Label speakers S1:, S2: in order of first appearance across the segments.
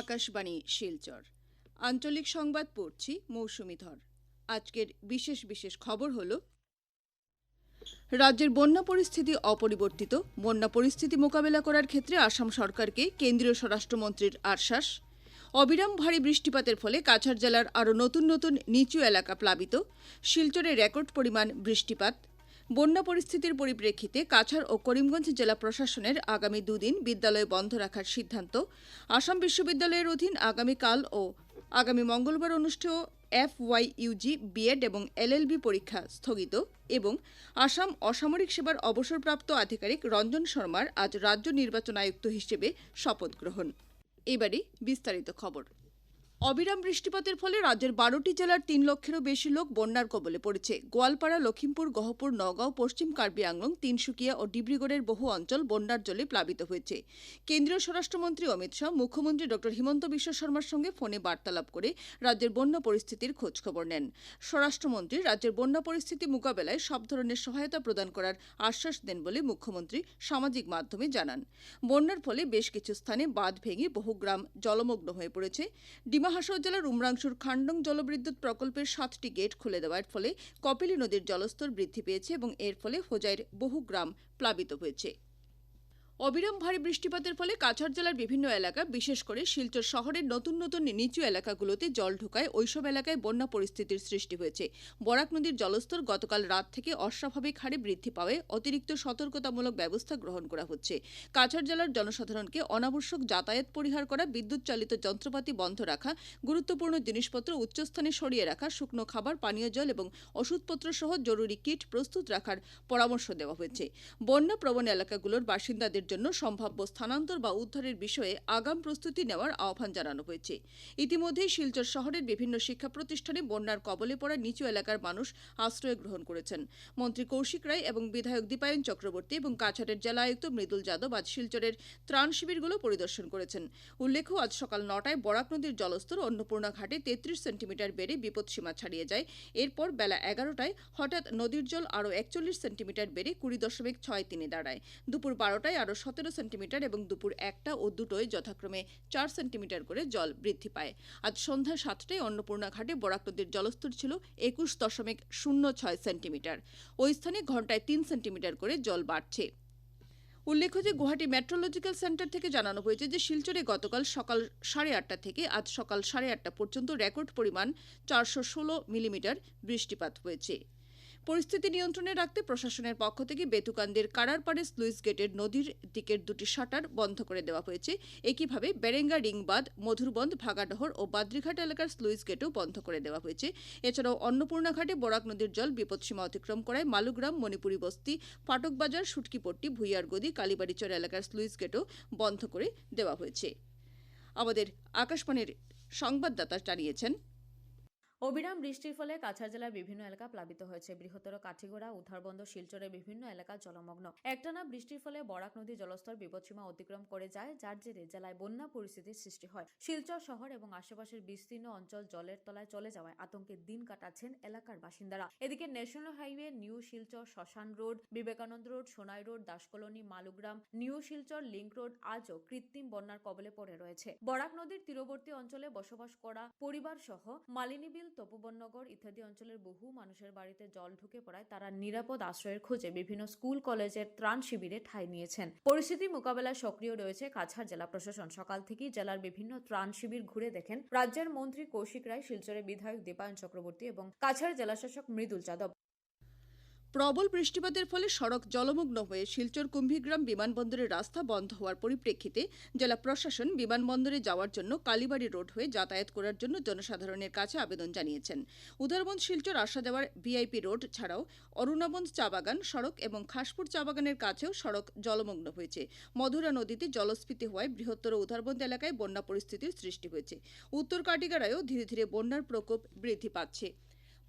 S1: আকাশবাণী, শিলচর। আঞ্চলিক সংবাদ পড়ছি মৌসুমি ধর আজকের বিশেষ বিশেষ খবর হল, রাজ্যের বন্যা পরিস্থিতি অপরিবর্তিত। বন্যা পরিস্থিতি মোকাবেলা করার ক্ষেত্রে আসাম সরকারকে কেন্দ্রীয় স্বরাষ্ট্রমন্ত্রীর আশ্বাস। অবিরাম ভারী বৃষ্টিপাতের ফলে কাছাড় জেলার আরও নতুন নতুন নিচু এলাকা প্লাবিত। শিলচরে রেকর্ড পরিমাণ বৃষ্টিপাত। বন্যা পরিস্থিতির পরিপ্রেক্ষিতে কাছাড় ও করিমগঞ্জ জেলা প্রশাসনের আগামী দুদিন বিদ্যালয় বন্ধ রাখার সিদ্ধান্ত। আসাম বিশ্ববিদ্যালয়ের অধীন আগামীকাল ও আগামী মঙ্গলবার অনুষ্ঠেয় এফ ওয়াই ইউজি বিএড এবং এলএলবি পরীক্ষা স্থগিত এবং আসাম অসামরিক সেবার অবসরপ্রাপ্ত আধিকারিক রঞ্জন শর্মার আজ রাজ্য নির্বাচন আয়ুক্ত হিসেবে শপথ গ্রহণ। এবারে বিস্তারিত খবর। অবিরাম বৃষ্টিপাতের ফলে রাজ্যের বারোটি জেলার তিন লক্ষেরও বেশি লোক বন্যার কবলে পড়েছে। গোয়ালপাড়া লখিমপুর গহপুর, নগাঁও, পশ্চিম কার্বি আংলং তিনসুকিয়া ও ডিব্রুগড়ের বহু অঞ্চল বন্যার জলে প্লাবিত হয়েছে। কেন্দ্রীয় স্বরাষ্ট্রমন্ত্রী অমিত শাহ, মুখ্যমন্ত্রী ড হিমন্ত বিশ্ব শর্মার সঙ্গে ফোনে বার্তালাপ করে রাজ্যের বন্যা পরিস্থিতির খোঁজখবর নেন। স্বরাষ্ট্রমন্ত্রী রাজ্যের বন্যা পরিস্থিতি মোকাবেলায় সব ধরনের সহায়তা প্রদান করার আশ্বাস দেন বলে মুখ্যমন্ত্রী সামাজিক মাধ্যমে জানান। বন্যার ফলে বেশ কিছু স্থানে বাঁধ ভেঙে বহু গ্রাম জলমগ্ন হয়ে পড়েছে। ডিমা হাসর জেলার উমরাংশুর খান্ডং জলবিদ্যুৎ প্রকল্পের সাতটি গেট খুলে দেওয়ার ফলে কপিলী নদীর জলস্তর বৃদ্ধি পেয়েছে এবং এর ফলে হোজাইয়ের বহু গ্রাম প্লাবিত হয়েছে। অবিরাম ভারী বৃষ্টিপাতের ফলে কাছাড় জেলার বিভিন্ন এলাকা, বিশেষ করে শিলচর শহরের নতুন নতুন নিচু এলাকাগুলোতে জল ঢোকায় ওইসব এলাকায় বন্যা পরিস্থিতির সৃষ্টি হয়েছে। বরাক নদীর জলস্তর গতকাল রাত থেকে অস্বাভাবিক হারে বৃদ্ধি পাওয়ায় অতিরিক্ত সতর্কতামূলক ব্যবস্থা গ্রহণ করা হচ্ছে। কাছাড় জেলার জনসাধারণকে অনাবশ্যক যাতায়াত পরিহার করা বিদ্যুৎ চালিত যন্ত্রপাতি বন্ধ রাখা, গুরুত্বপূর্ণ জিনিসপত্র উচ্চস্থানে সরিয়ে রাখা, শুকনো খাবার, পানীয় জল এবং ওষুধপত্র সহ জরুরি কিট প্রস্তুত রাখার পরামর্শ দেওয়া হয়েছে। বন্যা প্রবণ এলাকাগুলোর বাসিন্দাদের জন্য সম্ভাব্য স্থানান্তর বা উদ্ধারের বিষয়ে আগাম প্রস্তুতি নেওয়ার আহ্বান জানানো হয়েছে। ইতিমধ্যেই শিলচর শহরের বিভিন্ন শিক্ষা প্রতিষ্ঠানে বন্যার কবলে পড়া নিচু এলাকার মানুষ আশ্রয় গ্রহণ করেছেন। মন্ত্রী কৌশিক রায় এবং বিধায়ক দীপায়ন চক্রবর্তী এবং কাছাড়ের জেলা আয়ুক্ত মৃদুল যাদব আজ শিলচরের ত্রাণ শিবিরগুলো পরিদর্শন করেছেন। উল্লেখ্য, আজ সকাল নটায় বরাক নদীর জলস্তর অন্নপূর্ণা ঘাটে তেত্রিশ সেন্টিমিটার বেড়ে বিপদসীমা ছাড়িয়ে যায়। এরপর বেলা এগারোটায় হঠাৎ নদীর জল আরও একচল্লিশ সেন্টিমিটার বেড়ে কুড়ি দশমিক ছয় তিনে দাঁড়ায়। দুপুর বারোটায় আরও সতেরো সেন্টিমিটার এবং দুপুর একটা ও দুটোয় যথাক্রমে চার সেন্টিমিটার করে জল বৃদ্ধি পায়। আজ সন্ধ্যা সাতটায় অন্নপূর্ণা ঘাটে বরাক নদীর জলস্তর ছিল একুশ দশমিক শূন্য ছয় সেন্টিমিটার। ওই স্থানে ঘন্টায় তিন সেন্টিমিটার করে জল বাড়ছে। উল্লেখ্য যে গুয়াহাটি মেট্রোলজিক্যাল সেন্টার থেকে জানানো হয়েছে যে শিলচরে গতকাল সকাল সাড়ে আটটা থেকে আজ সকাল সাড়ে আটটা পর্যন্ত রেকর্ড পরিমাণ চারশো ষোলো মিলিমিটার বৃষ্টিপাত হয়েছে। পরিস্থিতি নিয়ন্ত্রণে রাখতে প্রশাসনের পক্ষ থেকে বেতুকান্দের কারারপাড়ে স্লুইস গেটের নদীর দিকের দুটি শাটার বন্ধ করে দেওয়া হয়েছে। একইভাবে বেরেঙ্গা, রিংবাদ মধুরবন্ধ ভাগাডহর ও বাদ্রিঘাট এলাকার স্লুইস গেটও বন্ধ করে দেওয়া হয়েছে। এছাড়াও অন্নপূর্ণা ঘাটে বরাক নদীর জল বিপদসীমা অতিক্রম করায় মালুগ্রাম, মণিপুরি বস্তি ফাটকবাজার সুটকিপট্টি ভুইয়ারগদি কালীবাড়িচর এলাকার স্লুইস গেটও বন্ধ করে দেওয়া হয়েছে। আমাদের আকাশবাণীর সংবাদদাতা জানিয়েছেন
S2: অবিরাম বৃষ্টির ফলে কাছাড় জেলার বিভিন্ন এলাকা প্লাবিত হয়েছে। বৃহত্তর কাঠিগোড়া উদ্ধারবন্দ শিলচরের বিভিন্ন এলাকা জলমগ্ন। একটানা বৃষ্টির ফলে বরাক নদী জলস্তর বিপদসীমা অতিক্রম করে যায়, যার জেরে জেলায় বন্যা পরিস্থিতির সৃষ্টি হয়। শিলচর শহর এবং আশেপাশের বিস্তীর্ণ অঞ্চল জলের তলায় চলে যাওয়ায় আতঙ্কে দিন কাটাচ্ছেন এলাকার বাসিন্দারা। এদিকে ন্যাশনাল হাইওয়ে, নিউ শিলচর শ্মশান road, Vivekananda road, Sonai road Das colony Malugram, new Silchar link road আজও কৃত্রিম বন্যার কবলে পড়ে রয়েছে। বরাক নদীর তীরবর্তী অঞ্চলে বসবাস করা পরিবার সহ মালিনীবিল তপোবননগর ইত্যাদি অঞ্চলের বহু মানুষের বাড়িতে জল ঢুকে পড়ায় তারা নিরাপদ আশ্রয়ের খোঁজে বিভিন্ন স্কুল, কলেজের ত্রাণ শিবিরে ঠাঁই নিয়েছেন। পরিস্থিতি মোকাবেলায় সক্রিয় রয়েছে কাছাড় জেলা প্রশাসন। সকাল থেকেই জেলার বিভিন্ন ত্রাণ শিবির ঘুরে দেখেন রাজ্যের মন্ত্রী কৌশিক রায়, শিলচরের বিধায়ক দীপায়ন চক্রবর্তী এবং কাছাড় জেলাশাসক মৃদুল যাদব।
S1: প্রবল বৃষ্টিপাতের ফলে সড়ক জলমগ্ন হয়ে শিলচর কুম্ভীগ্রাম বিমানবন্দরের রাস্তা বন্ধ হওয়ার পরিপ্রেক্ষিতে জেলা প্রশাসন বিমানবন্দরে যাওয়ার জন্য কালীবাড়ি রোড হয়ে যাতায়াত করার জন্য জনসাধারণের কাছে আবেদন জানিয়েছেন। উদারবন্দ শিলচর আসা যাওয়ার ভিআইপি রোড ছাড়াও অরুণাবন্দ চা বাগান, সড়ক এবং খাসপুর চা বাগানের কাছেও সড়ক জলমগ্ন হয়েছে। মধুরা নদীতে জলস্ফীতি হওয়ায় বৃহত্তর উদারবন্দ এলাকায় বন্যা পরিস্থিতির সৃষ্টি হয়েছে। উত্তর কাটিগাড়ায়ও ধীরে ধীরে বন্যার প্রকোপ বৃদ্ধি পাচ্ছে।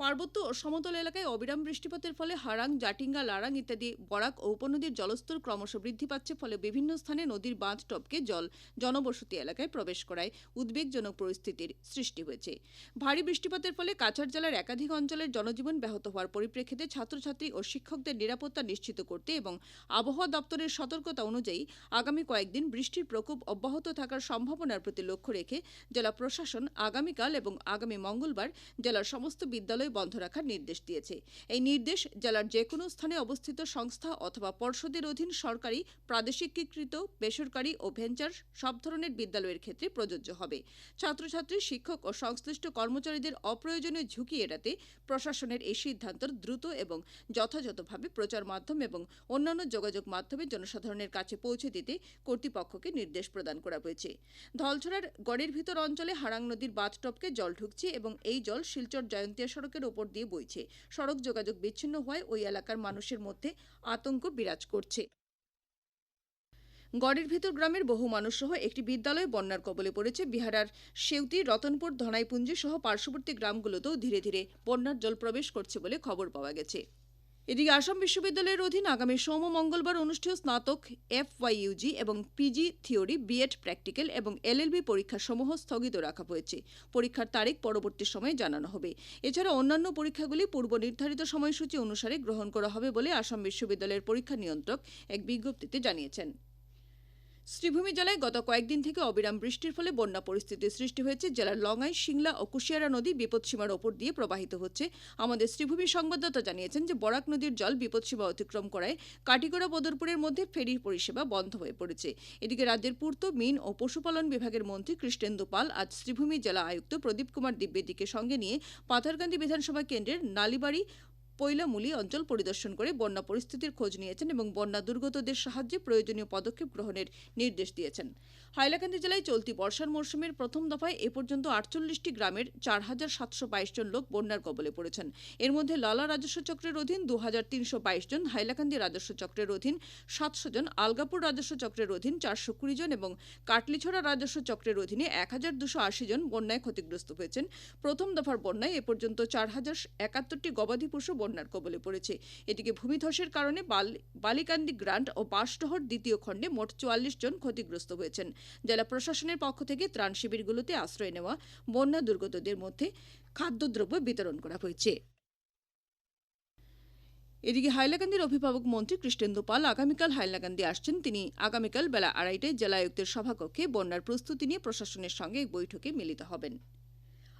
S1: পার্বত্য ও সমতল এলাকায় অবিরাম বৃষ্টিপাতের ফলে হারাং, জাটিঙ্গা, লারাং ইত্যাদি বরাক ও উপনদীর জলস্তর ক্রমশ বৃদ্ধি পাচ্ছে, ফলে বিভিন্ন স্থানে নদীর বাঁধ টপকে জল জনবসতি এলাকায় প্রবেশ করায় উদ্বেগজনক পরিস্থিতির সৃষ্টি হয়েছে। ভারী বৃষ্টিপাতের ফলে কাছাড় জেলার একাধিক অঞ্চলের জনজীবন ব্যাহত হওয়ার পরিপ্রেক্ষিতে ছাত্রছাত্রী ও শিক্ষকদের নিরাপত্তা নিশ্চিত করতে এবং আবহাওয়া দপ্তরের সতর্কতা অনুযায়ী আগামী কয়েকদিন বৃষ্টির প্রকোপ অব্যাহত থাকার সম্ভাবনার প্রতি লক্ষ্য রেখে জেলা প্রশাসন আগামীকাল এবং আগামী মঙ্গলবার জেলার সমস্ত বিদ্যালয় বন্ধ রাখার নির্দেশ দিয়েছে। এই নির্দেশ জেলার যে কোনো স্থানে অবস্থিত সংস্থা অথবা পর্ষদের অধীন সরকারি, প্রাদেশিকীকৃত, বেসরকারি ও ভেঞ্চার সব ধরনের বিদ্যালয়ের ক্ষেত্রে প্রযোজ্য হবে। ছাত্রছাত্রী, শিক্ষক ও সংশ্লিষ্ট কর্মচারীদের অপ্রয়োজনীয় ঝুঁকি এড়াতে প্রশাসনের এই সিদ্ধান্ত দ্রুত এবং যথাযথভাবে প্রচার মাধ্যম এবং অন্যান্য যোগাযোগ মাধ্যমে জনসাধারণের কাছে পৌঁছে দিতে কর্তৃপক্ষকে নির্দেশ প্রদান করা হয়েছে। ধলছড়ার গড়ের ভিতর অঞ্চলে হারাং নদীর বাথটপকে জল ঢুকছে এবং এই জল শিলচর জয়ন্তিয়া সড়কের ওপর দিয়ে বইছে। সড়ক যোগাযোগ বিচ্ছিন্ন হওয়ায় ওই এলাকার মানুষের মধ্যে আতঙ্ক বিরাজ করছে। গড়ের ভেতর গ্রামের বহু মানুষ সহ একটি বিদ্যালয় বন্যার কবলে পড়েছে বিহারার সেউতি রতনপুর, ধনাইপুঞ্জি সহ পার্শ্ববর্তী গ্রামগুলোতেও ধীরে ধীরে বন্যার জল প্রবেশ করছে বলে খবর পাওয়া গেছে। এদিকে আসাম বিশ্ববিদ্যালয়ের অধীন আগামী সোম মঙ্গলবার অনুষ্ঠেয় স্নাতক এফ ওয়াই ইউজি এবং পিজি থিওরি, বিএড প্র্যাকটিক্যাল এবং এলএলবি পরীক্ষা সমূহ স্থগিত রাখা হয়েছে। পরীক্ষার তারিখ পরবর্তী সময়ে জানানো হবে। এছাড়া অন্যান্য পরীক্ষাগুলি পূর্ব নির্ধারিত সময়সূচি অনুসারে গ্রহণ করা হবে বলে আসাম বিশ্ববিদ্যালয়ের পরীক্ষা নিয়ন্ত্রক এক বিজ্ঞপ্তিতে জানিয়েছেন। শ্রীভূমি জেলায় গত কয়েকদিন থেকে অবিরাম বৃষ্টির ফলে বন্যা পরিস্থিতির সৃষ্টি হয়েছে। জেলার লঙ্গাই সিংলা ও কুশিয়ারা নদী বিপদসীমার ওপর দিয়ে প্রবাহিত হচ্ছে। আমাদের শ্রীভূমি সংবাদদাতা জানিয়েছেন যে, বরাক নদীর জল বিপদসীমা অতিক্রম করায় কাটিগড়া বদরপুরের মধ্যে ফেরি পরিষেবা বন্ধ হয়ে পড়েছে। এদিকে রাজ্যের পূর্ত, মিন ও পশুপালন বিভাগের মন্ত্রী কৃষ্ণেন্দু পাল আজ শ্রীভূমি জেলা আয়ুক্ত প্রদীপ কুমার দিব্যেদিকে সঙ্গে নিয়ে পাথারকান্দি বিধানসভা কেন্দ্রের নালিবাড়ি পৈলামুলি অঞ্চল পরিদর্শন করে বন্যা পরিস্থিতির খোঁজ নিয়েছেন এবং বন্যা দুর্গতদের সাহায্যে প্রয়োজনীয় পদক্ষেপ গ্রহণের নির্দেশ দিয়েছেন। হাইলাকান্দি জেলায় চলতি বর্ষার মরশুমের প্রথম দফায় এ পর্যন্ত আটচল্লিশটি গ্রামের চার হাজার সাতশো বাইশ জন লোক বন্যার কবলে পড়েছেন। এর মধ্যে লালা রাজস্ব চক্রের অধীন দু হাজার তিনশো বাইশ জন, হাইলাকান্দি রাজস্ব চক্রের অধীন সাতশো জন, আলগাপুর রাজস্ব চক্রের অধীন চারশো কুড়ি জন এবং কাটলিছড়া রাজস্ব চক্রের অধীনে এক হাজার দুশো আশি জন বন্যায় ক্ষতিগ্রস্ত হয়েছেন। প্রথম দফার বন্যায় এ পর্যন্ত চার হাজার একাত্তরটি গবাদি পশু বন্যার কবলে পড়েছে। এদিকে ভূমিধসের কারণে বালিকান্দি গ্রান্ট ও বাসডহর দ্বিতীয় খণ্ডে মোট চুয়াল্লিশ জন ক্ষতিগ্রস্ত হয়েছেন। জেলা প্রশাসনের পক্ষ থেকে ত্রাণ শিবিরগুলোতে আশ্রয় নেওয়া, বন্যা দুর্গতদের মধ্যে খাদ্যদ্রব্য বিতরণ করা হয়েছে। এদিকে হাইলাকান্দির অভিভাবক মন্ত্রী কৃষ্ণেন্দু পাল আগামীকাল হাইলাকান্দি আসছেন। তিনি আগামীকাল বেলা আড়াইটায় জেলা আয়ুক্তের সভাকক্ষে বন্যার প্রস্তুতি নিয়ে প্রশাসনের সঙ্গে এক বৈঠকে মিলিত হবেন।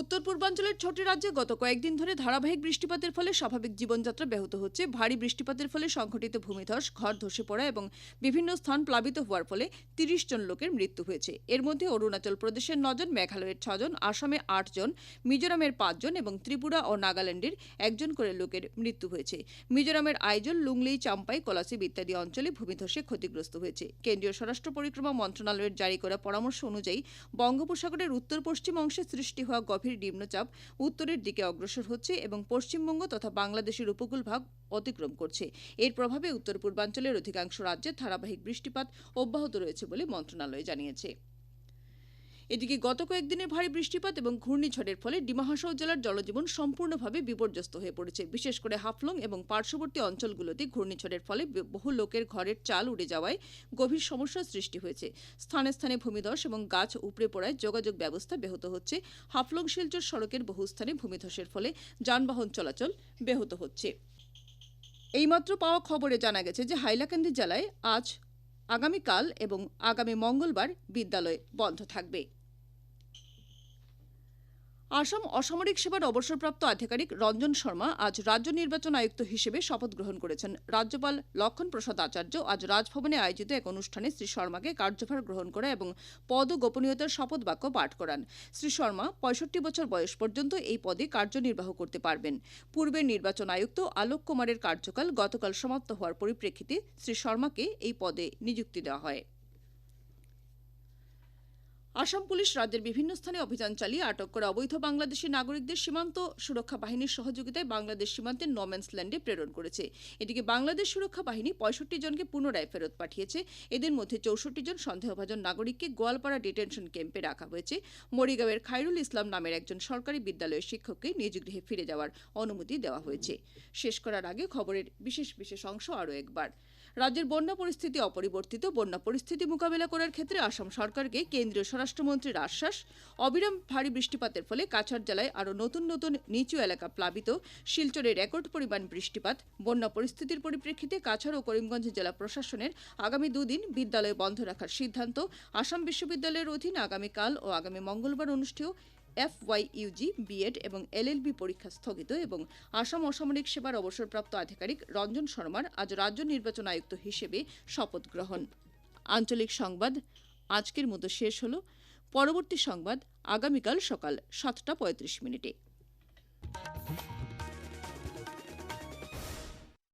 S1: উত্তর পূর্বাঞ্চলের ছোট রাজ্যে গত কয়েকদিন ধরে ধারাবাহিক বৃষ্টিপাতের ফলে স্বাভাবিক জীবনযাত্রা ব্যাহত হচ্ছে। ভারী বৃষ্টিপাতের ফলে সংঘটিত ভূমিধস, ঘর ধসে পড়া এবং বিভিন্ন স্থান প্লাবিত হওয়ার ফলে তিরিশ জন লোকের মৃত্যু হয়েছে। এর মধ্যে অরুণাচল প্রদেশের নজন মেঘালয়ের ছজন আসামে আটজন মিজোরামের পাঁচজন এবং ত্রিপুরা ও নাগাল্যান্ডের একজন করে লোকের মৃত্যু হয়েছে। মিজোরামের আইজল লুংলেই চাম্পাই, কলাসিব ইত্যাদি অঞ্চলে ভূমিধসে ক্ষতিগ্রস্ত হয়েছে। কেন্দ্রীয় স্বরাষ্ট্র পরিক্রমা মন্ত্রণালয়ের জারি করা পরামর্শ অনুযায়ী বঙ্গোপসাগরের উত্তর পশ্চিম অংশে সৃষ্টি হওয়া গভীর নিম্নচাপ উত্তরের দিকে অগ্রসর হচ্ছে এবং পশ্চিমবঙ্গ তথা বাংলাদেশের উপকূল ভাগ অতিক্রম করছে। এর প্রভাবে উত্তর পূর্বাঞ্চলের অধিকাংশ রাজ্যে ধারাবাহিক বৃষ্টিপাত অব্যাহত রয়েছে বলে মন্ত্রণালয় জানিয়েছে। এদিকে গত কয়েকদিনের ভারী বৃষ্টিপাত এবং ঘূর্ণিঝড়ের ফলে ডিমা হাসাও জেলার জনজীবন সম্পূর্ণভাবে বিপর্যস্ত হয়ে পড়েছে। বিশেষ করে হাফলং এবং পার্শ্ববর্তী অঞ্চলগুলোতে ঘূর্ণিঝড়ের ফলে বহু লোকের ঘরের চাল উড়ে যাওয়ায় গভীর সমস্যার সৃষ্টি হয়েছে। স্থানে স্থানে ভূমিধস এবং গাছ উপড়ে পড়ায় যোগাযোগ ব্যবস্থা ব্যাহত হচ্ছে। হাফলং শিলচর সড়কের বহু স্থানে ভূমিধসের ফলে যানবাহন চলাচল ব্যাহত হচ্ছে। এইমাত্র পাওয়া খবরে জানা গেছে যে হাইলাকান্দি জেলায় আজ আগামীকাল এবং আগামী মঙ্গলবার বিদ্যালয় বন্ধ থাকবে। আসাম অসামরিক সেবার অবসরপ্রাপ্ত আধিকারিক রঞ্জন শর্মা আজ রাজ্য নির্বাচন আয়ুক্ত হিসেবে শপথ গ্রহণ করেছেন। রাজ্যপাল লক্ষণ প্রসাদ আচার্য আজ রাজভবনে আয়োজিত এক অনুষ্ঠানে শ্রী শর্মাকে কার্যভার গ্রহণ করা এবং পদ ও গোপনীয়তার শপথ বাক্য পাঠ করান। শ্রী শর্মা পঁয়ষট্টি বছর বয়স পর্যন্ত এই পদে কার্যনির্বাহ করতে পারবেন। পূর্বের নির্বাচন আয়ুক্ত আলোক কুমারের কার্যকাল গতকাল সমাপ্ত হওয়ার পরিপ্রেক্ষিতে শ্রী শর্মাকে এই পদে নিযুক্তি দেওয়া হয়। আসাম পুলিশ রাজ্যের বিভিন্ন স্থানে অভিযান চালিয়ে আটক করা অবৈধ বাংলাদেশি নাগরিকদের সীমান্ত সুরক্ষা বাহিনীর সহযোগিতায় বাংলাদেশ সীমান্তের নমেন্স ল্যান্ডে প্রেরণ করেছে। এদিকে বাংলাদেশ সুরক্ষা বাহিনী পঁয়ষট্টি জনকে পুনরায় ফেরত পাঠিয়েছে। এদের মধ্যে চৌষট্টি জন সন্দেহভাজন নাগরিককে গোয়ালপাড়া ডিটেনশন ক্যাম্পে রাখা হয়েছে। মরিগাঁওয়ের খায়রুল ইসলাম নামের একজন সরকারি বিদ্যালয়ের শিক্ষককে নিজ গৃহে ফিরে যাওয়ার অনুমতি দেওয়া হয়েছে। শেষ করার আগে খবরের বিশেষ বিশেষ অংশ আরও একবার। রাজ্যের বন্যা পরিস্থিতি অপরিবর্তিত। বন্যা পরিস্থিতি মোকাবেলা করার ক্ষেত্রে আসাম সরকারকে কেন্দ্রীয় স্বরাষ্ট্রমন্ত্রীর আশ্বাস। অবিরাম ভারী বৃষ্টিপাতের ফলে কাছাড় জেলায় আরও নতুন নতুন নিচু এলাকা প্লাবিত। শিলচরে রেকর্ড পরিমাণ বৃষ্টিপাত। বন্যা পরিস্থিতির পরিপ্রেক্ষিতে কাছাড় ও করিমগঞ্জ জেলা প্রশাসনের আগামী দুদিন বিদ্যালয় বন্ধ রাখার সিদ্ধান্ত। আসাম বিশ্ববিদ্যালয়ের অধীন আগামীকাল ও আগামী মঙ্গলবার অনুষ্ঠেয় এফ ওয়াই ইউজি বিএড এবং এলএলবি পরীক্ষা স্থগিত এবং আসাম অসামরিক সেবার অবসরপ্রাপ্ত আধিকারিক রঞ্জন শর্মার আজ রাজ্য নির্বাচন আয়ুক্ত হিসেবে শপথ গ্রহণ। আঞ্চলিক সংবাদ, আজকের মতো শেষ হলো। পরবর্তী সংবাদ আগামীকাল সকাল সাতটা পঁয়ত্রিশ মিনিটে।